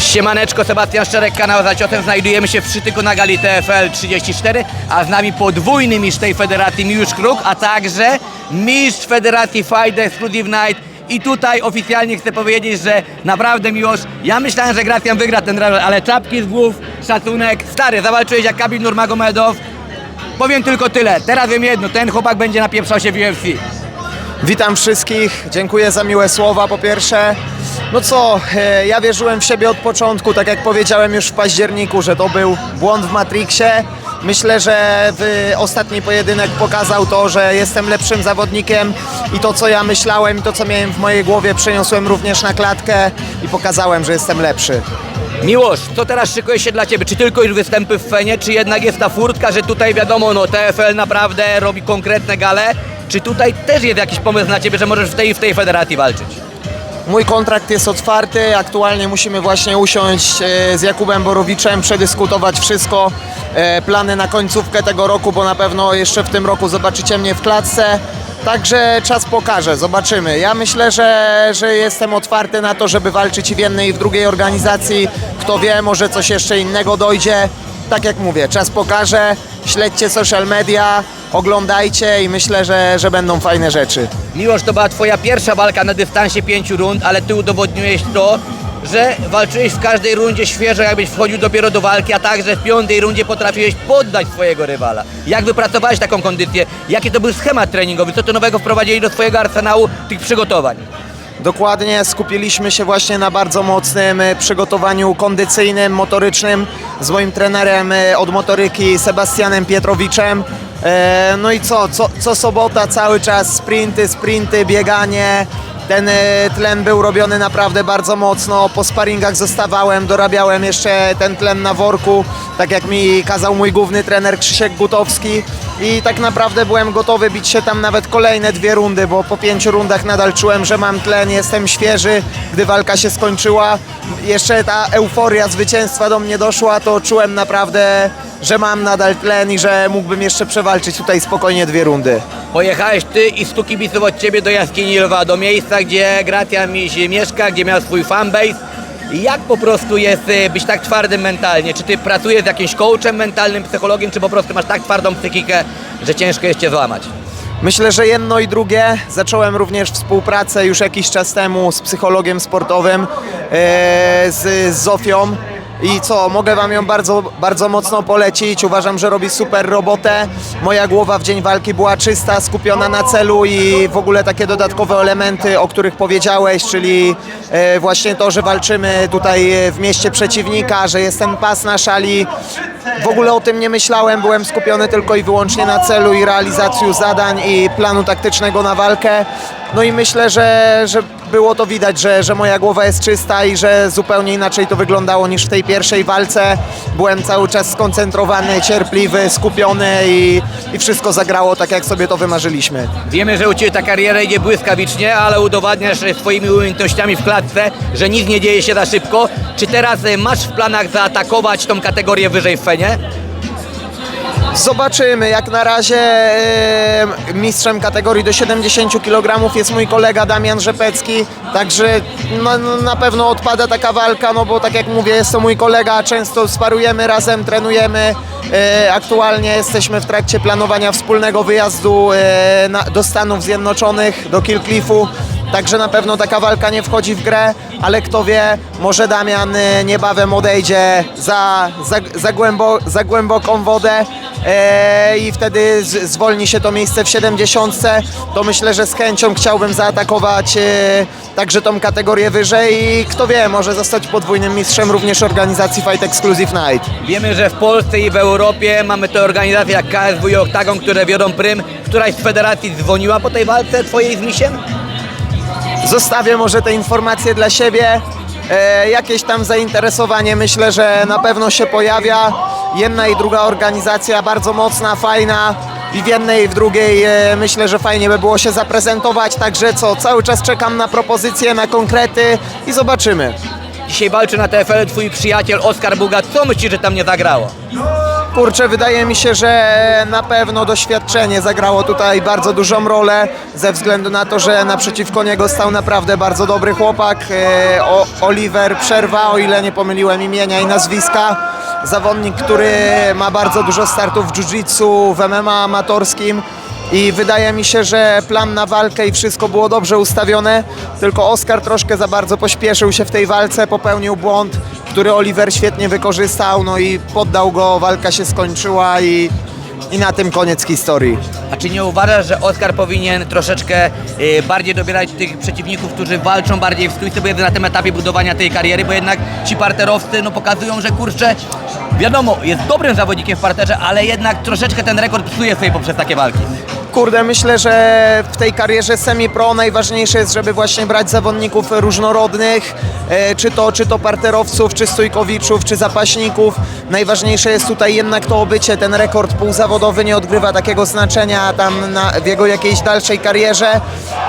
Siemaneczko, Sebastian Szczerek, kanał za ciosem. Znajdujemy się w Przytyku na gali TFL 34, a z nami podwójny mistrz tej federacji Miłosz Kruk, a także mistrz federacji Fight Exclusive Night. I tutaj oficjalnie chcę powiedzieć, że naprawdę Miłosz, ja myślałem, że Gracjan wygra ten rywal, ale czapki z głów, szacunek. Stary, zawalczyłeś jak Kabir Nurmagomedow. Powiem tylko tyle, teraz wiem jedno, ten chłopak będzie napieprzał się w UFC. Witam wszystkich, dziękuję za miłe słowa po pierwsze. No co, e, ja wierzyłem w siebie od początku, tak jak powiedziałem już w październiku, że to był błąd w Matrixie. Myślę, że ostatni pojedynek pokazał to, że jestem lepszym zawodnikiem i to co ja myślałem i to co miałem w mojej głowie przeniosłem również na klatkę i pokazałem, że jestem lepszy. Miłosz, co teraz szykuje się dla Ciebie? Czy tylko już występy w Fenie, czy jednak jest ta furtka, że tutaj wiadomo, no TFL naprawdę robi konkretne gale? Czy tutaj też jest jakiś pomysł na Ciebie, że możesz w tej w tej federacji walczyć? Mój kontrakt jest otwarty, aktualnie musimy właśnie usiąść e, z Jakubem Borowiczem, przedyskutować wszystko, e, plany na końcówkę tego roku, bo na pewno jeszcze w tym roku zobaczycie mnie w klatce. Także czas pokaże, zobaczymy. Ja myślę, że, że jestem otwarty na to, żeby walczyć i w jednej i w drugiej organizacji. Kto wie, może coś jeszcze innego dojdzie. Tak jak mówię, czas pokaże. Śledźcie social media, oglądajcie i myślę, że, że będą fajne rzeczy. Miłosz, to była Twoja pierwsza walka na dystansie pięciu rund, ale Ty udowodniłeś to, że walczyłeś w każdej rundzie świeżo, jakbyś wchodził dopiero do walki, a także w piątej rundzie potrafiłeś poddać swojego rywala. Jak wypracowałeś taką kondycję? Jaki to był schemat treningowy? Co Ty nowego wprowadzili do swojego arsenału tych przygotowań? Dokładnie, skupiliśmy się właśnie na bardzo mocnym e, przygotowaniu kondycyjnym, motorycznym z moim trenerem e, od motoryki Sebastianem Pietrowiczem. E, No i co, co, co sobota cały czas sprinty, sprinty, bieganie. Ten tlen był robiony naprawdę bardzo mocno. Po sparingach zostawałem, dorabiałem jeszcze ten tlen na worku, tak jak mi kazał mój główny trener Krzysiek Gutowski. I tak naprawdę byłem gotowy bić się tam nawet kolejne dwie rundy, bo po pięciu rundach nadal czułem, że mam tlen, jestem świeży. Gdy walka się skończyła, jeszcze ta euforia zwycięstwa do mnie doszła, to czułem naprawdę, że mam nadal tlen i że mógłbym jeszcze przewalczyć tutaj spokojnie dwie rundy. Pojechałeś Ty i stu kibiców od Ciebie do jaskini Lwa, do miejsca, gdzie Gracjan Miś mieszka, gdzie miał swój fanbase. Jak po prostu jest y, być tak twardym mentalnie? Czy Ty pracujesz z jakimś coachem mentalnym, psychologiem, czy po prostu masz tak twardą psychikę, że ciężko jest Cię złamać? Myślę, że jedno i drugie. Zacząłem również współpracę już jakiś czas temu z psychologiem sportowym, e, z, z Zofią. I co, mogę Wam ją bardzo, bardzo mocno polecić. Uważam, że robi super robotę. Moja głowa w dzień walki była czysta, skupiona na celu i w ogóle takie dodatkowe elementy, o których powiedziałeś, czyli e, właśnie to, że walczymy tutaj e, w mieście przeciwnika, że jest ten pas na szali. W ogóle o tym nie myślałem, byłem skupiony tylko i wyłącznie na celu i realizacji zadań i planu taktycznego na walkę. No i myślę, że, że było to widać, że, że moja głowa jest czysta i że zupełnie inaczej to wyglądało niż w tej pierwszej walce. Byłem cały czas skoncentrowany, cierpliwy, skupiony i, i wszystko zagrało tak, jak sobie to wymarzyliśmy. Wiemy, że u Ciebie ta kariera idzie błyskawicznie, ale udowadniasz swoimi umiejętnościami w klatce, że nic nie dzieje się za szybko. Czy teraz y, masz w planach zaatakować tą kategorię wyżej w Zobaczymy. Jak na razie mistrzem kategorii do 70 kg jest mój kolega Damian Rzepecki, także no, no, na pewno odpada taka walka, no bo tak jak mówię, jest to mój kolega, często sparujemy razem, trenujemy. E, aktualnie jesteśmy w trakcie planowania wspólnego wyjazdu e, do Stanów Zjednoczonych, do Kilcliffu. Także na pewno taka walka nie wchodzi w grę, ale kto wie, może Damian e, niebawem odejdzie za, za, za, głębo, za głęboką wodę e, i wtedy zwolni się to miejsce w 70. To myślę, że z chęcią chciałbym zaatakować e, także tą kategorię wyżej i kto wie, może zostać podwójnym mistrzem również organizacji Fight Exclusive Night. Wiemy, że w Polsce i w Europie mamy te organizacje jak KSW i Oktagon, które wiodą prym. Któraś z federacji dzwoniła po tej walce Twojej z Misiem? Zostawię może te informacje dla siebie. e, jakieś tam zainteresowanie myślę, że na pewno się pojawia. Jedna i druga organizacja bardzo mocna, fajna i w jednej i w drugiej e, myślę, że fajnie by było się zaprezentować, także co, cały czas czekam na propozycje, na konkrety i zobaczymy. Dzisiaj walczy na TFL twój przyjaciel Oskar Buga. Co myślisz, że tam nie zagrało? Kurczę, wydaje mi się, że na pewno doświadczenie zagrało tutaj bardzo dużą rolę, ze względu na to, że naprzeciwko niego stał naprawdę bardzo dobry chłopak, e, o, Oliver Przerwa, o ile nie pomyliłem imienia i nazwiska. Zawodnik, który ma bardzo dużo startów w jiu-jitsu, w MMA amatorskim. I wydaje mi się, że plan na walkę i wszystko było dobrze ustawione, tylko Oskar troszkę za bardzo pośpieszył się w tej walce, popełnił błąd, który Oliver świetnie wykorzystał, no i poddał go, walka się skończyła i, i na tym koniec historii. A czy nie uważasz, że Oskar powinien troszeczkę y, bardziej dobierać tych przeciwników, którzy walczą bardziej w stójce, bo jest na tym etapie budowania tej kariery, bo jednak ci parterowcy no, pokazują, że kurczę, wiadomo, jest dobrym zawodnikiem w parterze, ale jednak troszeczkę ten rekord psuje sobie poprzez takie walki. Kurde, myślę, że w tej karierze semi-pro najważniejsze jest, żeby właśnie brać zawodników różnorodnych, e, czy to, czy to parterowców, czy stójkowiczów, czy zapaśników. Najważniejsze jest tutaj jednak to obycie. Ten rekord półzawodowy nie odgrywa takiego znaczenia tam na, w jego jakiejś dalszej karierze.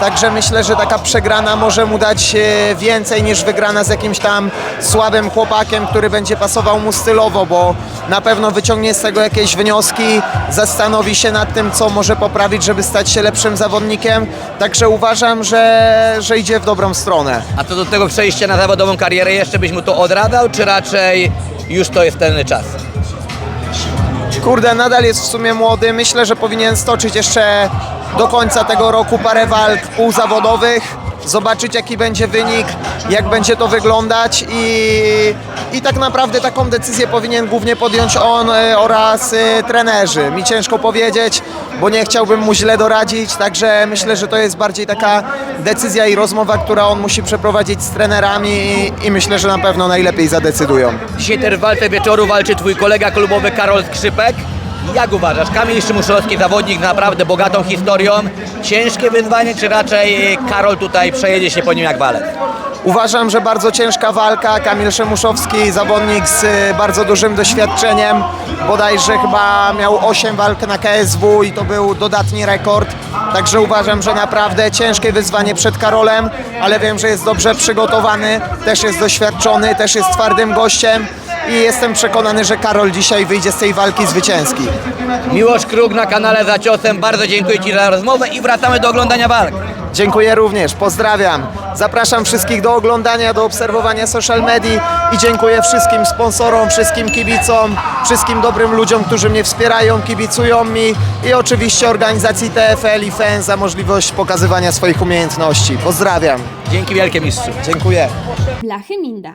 Także myślę, że taka przegrana może mu dać e, więcej niż wygrana z jakimś tam słabym chłopakiem, który będzie pasował mu stylowo, bo na pewno wyciągnie z tego jakieś wnioski, zastanowi się nad tym, co może poprawić, żeby stać się lepszym zawodnikiem. Także uważam, że, że idzie w dobrą stronę. A co do tego przejścia na zawodową karierę, jeszcze byś mu to odradzał, czy raczej już to jest ten czas? Kurde, nadal jest w sumie młody. Myślę, że powinien stoczyć jeszcze do końca tego roku parę walk półzawodowych, zobaczyć jaki będzie wynik, jak będzie to wyglądać i, i tak naprawdę taką decyzję powinien głównie podjąć on e, oraz e, trenerzy. Mi ciężko powiedzieć, bo nie chciałbym mu źle doradzić, także myślę, że to jest bardziej taka decyzja i rozmowa, która on musi przeprowadzić z trenerami i, myślę, że na pewno najlepiej zadecydują. Dzisiaj w walce wieczoru walczy twój kolega klubowy Karol Skrzypek. Jak uważasz, Kamil Szymuszowski, zawodnik naprawdę bogatą historią, ciężkie wyzwanie, czy raczej Karol tutaj przejedzie się po nim jak walec? Uważam, że bardzo ciężka walka. Kamil Szemuszowski, zawodnik z y, bardzo dużym doświadczeniem. Bodajże chyba miał 8 walk na KSW i to był dodatni rekord. Także uważam, że naprawdę ciężkie wyzwanie przed Karolem, ale wiem, że jest dobrze przygotowany, też jest doświadczony, też jest twardym gościem i jestem przekonany, że Karol dzisiaj wyjdzie z tej walki zwycięski. Miłosz Kruk na kanale Za Ciosem, bardzo dziękuję Ci za rozmowę i wracamy do oglądania walk. Dziękuję również, pozdrawiam. Zapraszam wszystkich do oglądania, do obserwowania social medii i dziękuję wszystkim sponsorom, wszystkim kibicom, wszystkim dobrym ludziom, którzy mnie wspierają, kibicują mi i oczywiście organizacji TFL i FEN za możliwość pokazywania swoich umiejętności. Pozdrawiam. Dzięki wielkie mistrzu. Dziękuję. Blachy Minda,